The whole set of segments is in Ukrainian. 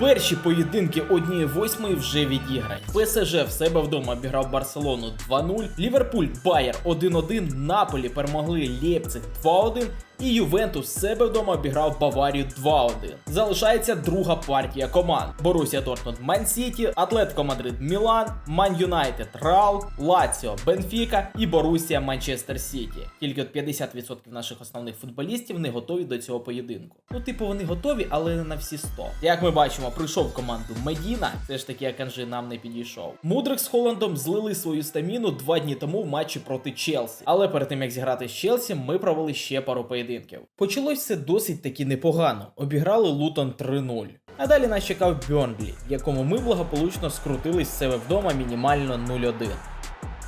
Перші поєдинки однієї восьмої вже відіграні. ПСЖ в себе вдома обіграв Барселону 2-0, Ліверпуль Байер 1-1, Наполі перемогли Лєпциг 2-1 і Ювентус себе вдома обіграв Баварію 2-1. Залишається друга партія команд: Борусія Дортмунд Ман Сіті, Атлетико Мадрид Мілан, Ман Юнайтед Реал, Лаціо Бенфіка і Борусія Манчестер Сіті. Тільки от 50% наших основних футболістів не готові до цього поєдинку. Ну, типу, вони готові, але не на всі 100. Як ми бачимо, прийшов команду Медіна, все ж таки Аканжи нам не підійшов. Мудрик з Холландом злили свою стаміну два дні тому в матчі проти Челсі. Але перед тим як зіграти з Челсі, ми провели ще пару поєдинків. Почалось все досить таки непогано. Обіграли Лутон 3-0. А далі нас чекав Бьонлі, в якому ми благополучно скрутились з себе вдома мінімально 0-1.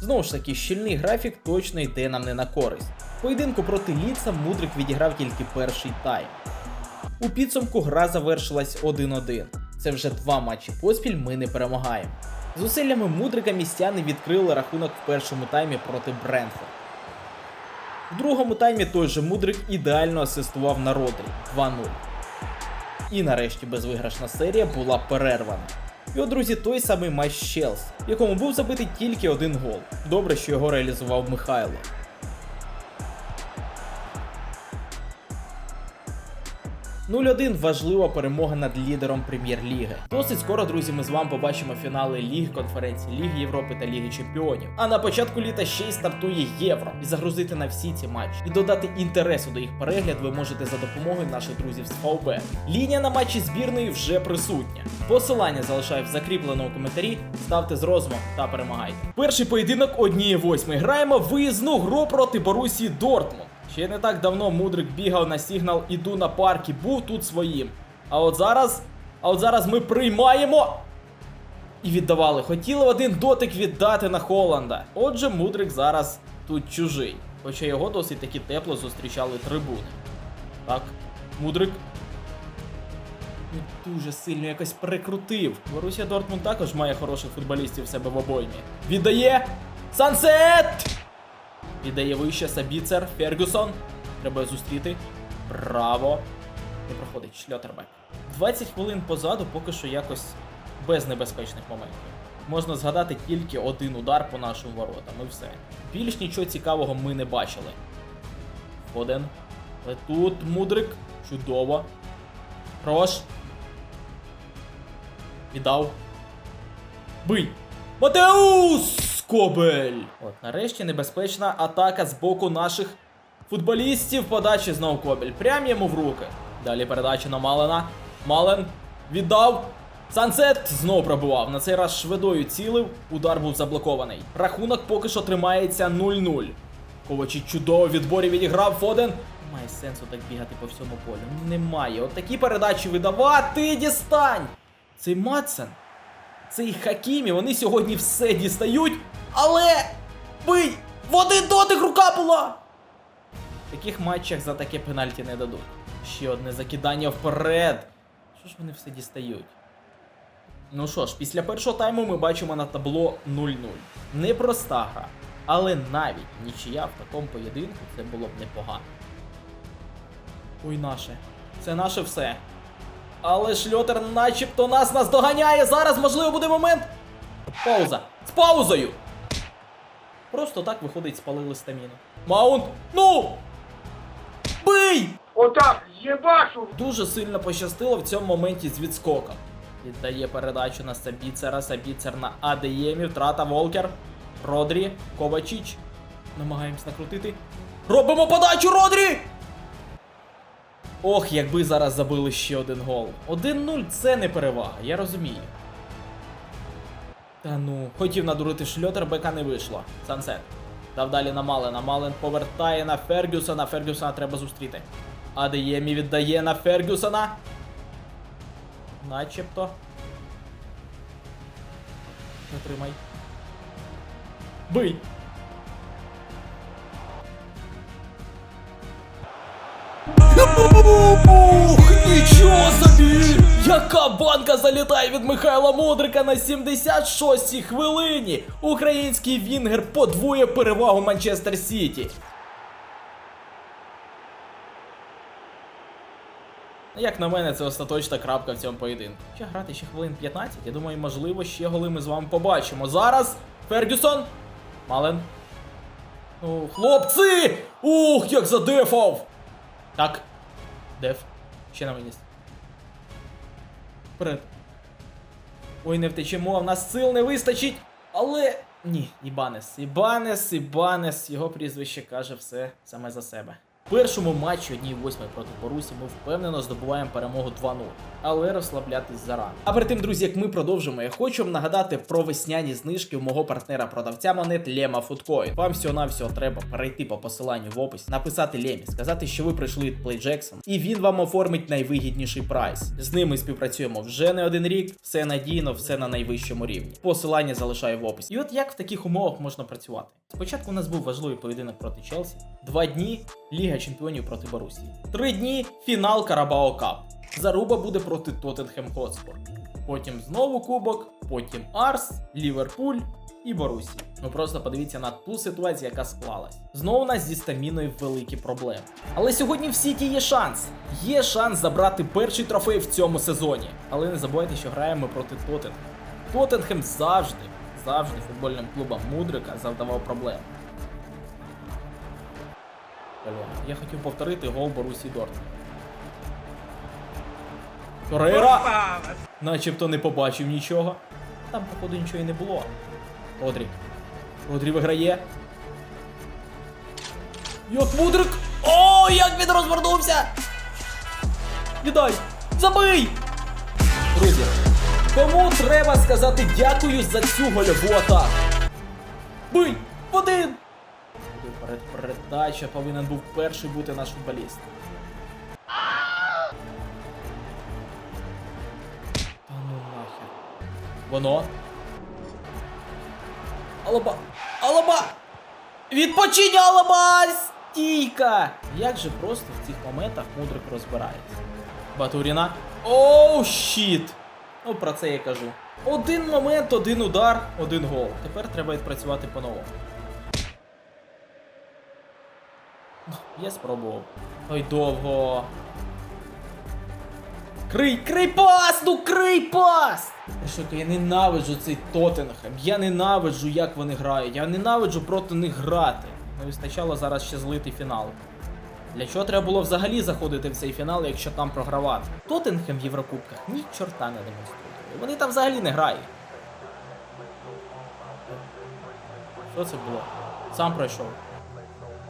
Знову ж таки, щільний графік точно йде нам не на користь. Поєдинку проти Ліца Мудрик відіграв тільки перший тайм. У підсумку гра завершилась 1-1. Це вже два матчі поспіль ми не перемагаємо. Зусиллями Мудрика містяни відкрили рахунок в першому таймі проти Бренфорд. В другому таймі той же Мудрик ідеально асистував на Родрі 2-0. І нарешті безвиграшна серія була перервана. І от, друзі, той самий матч Челс, якому був забитий тільки один гол. Добре, що його реалізував Михайло. 0-1 важлива перемога над лідером прем'єр-ліги. Досить скоро, друзі, ми з вами побачимо фінали Ліг конференції Ліги Європи та Ліги Чемпіонів. А на початку літа ще й стартує євро і загрузити на всі ці матчі. І додати інтересу до їх перегляд ви можете за допомогою наших друзів з ФАУБ. Лінія на матчі збірної вже присутня. Посилання залишаю в закріпленому коментарі. Ставте з розумом та перемагайте. Перший поєдинок однієї восьмої. Граємо виїзну гру проти Борусії Дортмунд. Ще не так давно Мудрик бігав на сигнал іду на парк і був тут своїм. А от зараз. А от зараз ми приймаємо. І віддавали. Хотіли один дотик віддати на Холланда. Отже, Мудрик зараз тут чужий. Хоча його досить таки тепло зустрічали трибуни. Так, Мудрик. Ну, дуже сильно якось прикрутив. Борусія Дортмунд також має хороших футболістів в себе в обоймі. Віддає! Сансет! Віддає вище Сабіцер, Фергюсон. Треба зустріти. Браво! Не проходить Шльотербек. 20 хвилин позаду поки що якось без небезпечних моментів. Можна згадати тільки один удар по нашим воротам і все. Більш нічого цікавого ми не бачили. Фоден. Але тут мудрик. Чудово. Рош. Віддав. Бий! Матеус! Кобель! От, нарешті небезпечна атака з боку наших футболістів. Подачі знову Кобель. Прям йому в руки. Далі передача на Малена. Мален віддав. Сансет знову пробував. На цей раз шведою цілив. Удар був заблокований. Рахунок поки що тримається 0-0. Ковачі чудово відборі відіграв Фоден. Немає сенсу так бігати по всьому полю. Немає. От такі передачі видавати. Дістань! Цей Матсен. Цей Хакімі, вони сьогодні все дістають, але бий! В один дотик рука була! В таких матчах за таке пенальті не дадуть. Ще одне закидання вперед. Що ж вони все дістають? Ну що ж, після першого тайму ми бачимо на табло 0-0. Непроста гра. Але навіть нічия в такому поєдинку це було б непогано. Ой, наше. Це наше все. Але шльотер начебто нас наздоганяє. Зараз можливо буде момент. Пауза. З паузою. Просто так виходить, спалили стаміну. Маунт. Ну! Бий! Отак, єбашу! Дуже сильно пощастило в цьому моменті з відскоком. Віддає передачу на Сабіцера. Сабіцер на Адеємі. Втрата Волкер. Родрі. Ковачіч. Намагаємось накрутити. Робимо подачу Родрі! Ох, якби зараз забили ще один гол. 1-0 це не перевага, я розумію. Та ну, хотів надурити шльотер, бека не вийшло. Сансет. Дав далі на Малена. Мален повертає на Фергюсона. Фергюсона треба зустріти. Адеємі віддає на Фергюсона. Начебто. Затримай. Бий! Ух, нічого собі! Яка банка залітає від Михайла Мудрика на 76-й хвилині! Український Вінгер подвоє перевагу Манчестер Сіті. Як на мене, це остаточна крапка в цьому поєдинку. Ще грати ще хвилин 15, я думаю, можливо, ще голи ми з вами побачимо. Зараз Фергюсон. Мален. Ну, хлопці! Ух, як задефав! Так. Деф. Ще на мені. Вперед. Ой, не втечемо, в нас сил не вистачить. Але. Ні, Ібанес. Ібанес, Ібанес, його прізвище каже все саме за себе. Першому матчі 1-8 проти Борусі ми впевнено здобуваємо перемогу 2-0, але розслаблятись зарано. А перед тим, друзі, як ми продовжимо, я хочу вам нагадати про весняні знижки у мого партнера-продавця монет Лема Foodcoin. Вам всього-навсього треба перейти по посиланню в опис, написати Лемі, сказати, що ви прийшли від Play Jackson, і він вам оформить найвигідніший прайс. З ними співпрацюємо вже не один рік, все надійно, все на найвищому рівні. Посилання залишаю в описі. І от як в таких умовах можна працювати? Спочатку у нас був важливий поєдинок проти Челсі, два дні Ліга Чемпіонів проти Борусії, три дні фінал Карабао Кап. Заруба буде проти Тоттенхем Хотспор. Потім знову Кубок, потім Арс, Ліверпуль і Борусі. Ну просто подивіться на ту ситуацію, яка склалась. Знову у нас зі стаміною великі проблеми. Але сьогодні в Сіті є шанс. Є шанс забрати перший трофей в цьому сезоні. Але не забувайте, що граємо проти Тоттенхем. Тоттенхем завжди, завжди футбольним клубам Мудрика завдавав проблем. Я хотів повторити гол Борусі Дортмунд. Торейра! Начебто не побачив нічого. Там, походу, нічого і не було. Родрі. Родрі виграє. Як мудрик! О, як він розвернувся! Віддай! Забий! Друзі, кому треба сказати дякую за цю гольову атаку? Передача повинен був перший бути наш футболіст. Та ну нахер. Воно. Алаба! Алаба! Відпочинь, Алаба! Стійка! Як же просто в цих моментах мудрик розбирається. Батуріна. Оу, щіт! Ну, про це я кажу. Один момент, один удар, один гол. Тепер треба відпрацювати по-новому. Я спробував. Ой, довго. Крий, крий пас! Ну крий пас! Що я ненавиджу цей Тоттенхем. Я ненавиджу, як вони грають. Я ненавиджу проти них грати. Не вистачало зараз ще злити фінал. Для чого треба було взагалі заходити в цей фінал, якщо там програвати? Тоттенхем в Єврокубках ні чорта не демонструє. Вони там взагалі не грають. Що це було? Сам пройшов.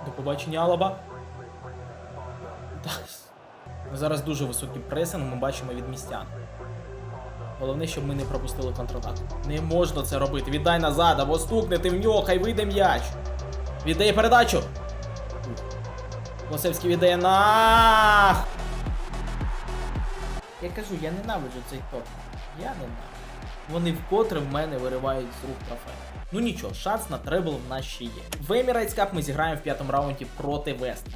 До побачення, Алаба. Зараз дуже високий пресинг, ми бачимо від містян. Головне, щоб ми не пропустили контратаку. Не можна це робити. Віддай назад, або стукнете в нього, хай вийде м'яч. Віддає передачу. Лосевський віддає на. Я кажу, я ненавиджу цей топ. Я ненавиджу. Вони вкотре в мене виривають з рук трофей. Ну нічого, шанс на требл в нас ще є. В Emirates Cup ми зіграємо в п'ятому раунді проти Веста.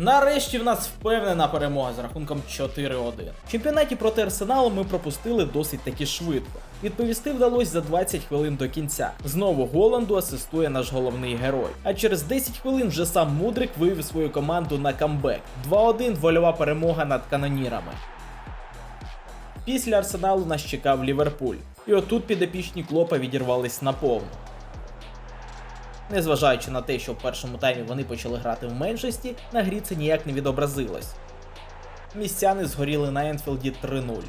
Нарешті в нас впевнена перемога з рахунком 4-1. В чемпіонаті проти Арсеналу ми пропустили досить таки швидко. Відповісти вдалося за 20 хвилин до кінця. Знову Голланду асистує наш головний герой. А через 10 хвилин вже сам Мудрик вивів свою команду на камбек. 2-1 вольова перемога над канонірами. Після Арсеналу нас чекав Ліверпуль. І отут підопічні клопа відірвались наповну. Незважаючи на те, що в першому таймі вони почали грати в меншості, на грі це ніяк не відобразилось. Містяни згоріли на Енфілді 3-0.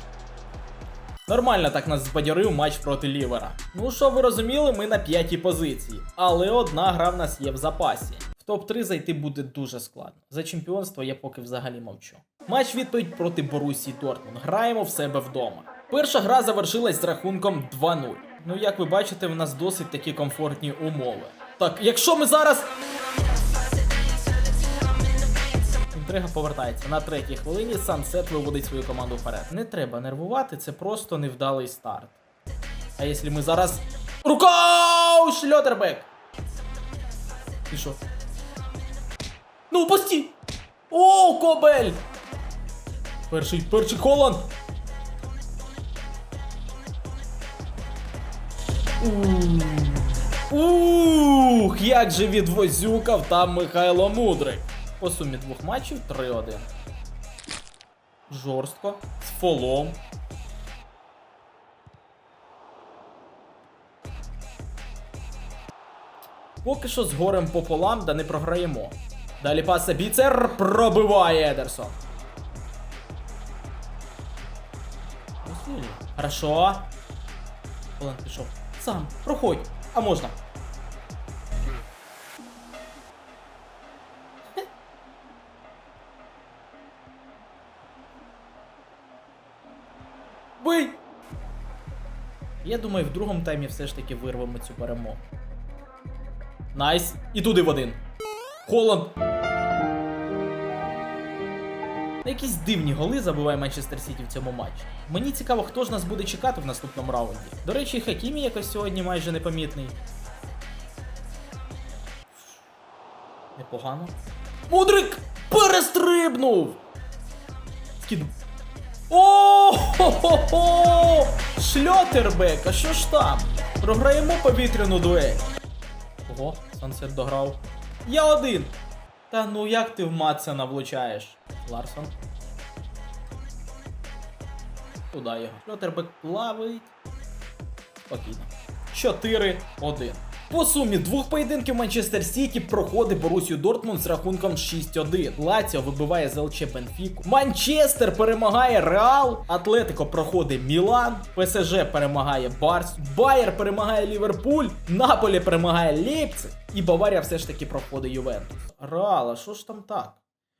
Нормально так нас збадьорив матч проти Лівера. Ну що ви розуміли, ми на п'ятій позиції. Але одна гра в нас є в запасі. В топ-3 зайти буде дуже складно. За чемпіонство я поки взагалі мовчу. Матч відповідь проти Борусі Дортмунд. Граємо в себе вдома. Перша гра завершилась з рахунком 2-0. Ну, як ви бачите, в нас досить такі комфортні умови. Так, якщо ми зараз. Інтрига повертається на третій хвилині. Сансет виводить свою команду вперед. Не треба нервувати, це просто невдалий старт. А якщо ми зараз. Рука! Шльотербек! І що? Ну, пусті! О, Кобель! Перший, перший Холланд! Ух, як же відвозюкав там Михайло Мудрик. По сумі двох матчів 3-1. Жорстко. З фолом. Поки що з горем пополам, да не програємо. Далі пас Сабіцер пробиває Едерсон. Хорошо. Олен пішов. Сам, проходь. А можна. Бий! Я думаю, в другому таймі все ж таки вирвемо цю перемогу. Найс. І туди в один. Холланд. Якісь дивні голи забиває Манчестер Сіті в цьому матчі. Мені цікаво, хто ж нас буде чекати в наступному раунді. До речі, Хакімі якось сьогодні майже непомітний. Непогано. Мудрик перестрибнув! Скинув. о хо Шльотербек, а що ж там? Програємо повітряну дуель. Ого, Сансет дограв. Я один. Та ну як ти в Матсена влучаєш? Ларсон. Туда його. Шльотербек плавить. Спокійно. 4-1. По сумі двох поєдинків Манчестер Сіті проходить Борусію Дортмунд з рахунком 6-1. Лаціо вибиває з ЛЧ Бенфіку. Манчестер перемагає Реал. Атлетико проходить Мілан. ПСЖ перемагає Барс. Байер перемагає Ліверпуль. Наполі перемагає Лейпциг. І Баварія все ж таки проходить Ювентус. Реал, а що ж там так?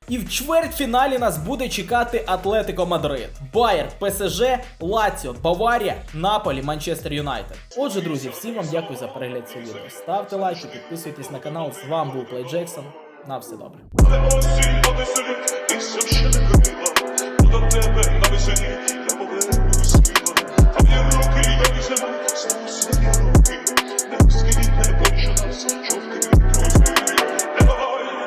І в чвертьфіналі нас буде чекати Атлетико Мадрид, Байер, ПСЖ, Лаціо, Баварія, Наполі, Манчестер Юнайтед. Отже, друзі, всім вам дякую за перегляд цього відео. Ставте лайки, підписуйтесь на канал. З вами був Плей Джексон. На все добре. До тебе на весені,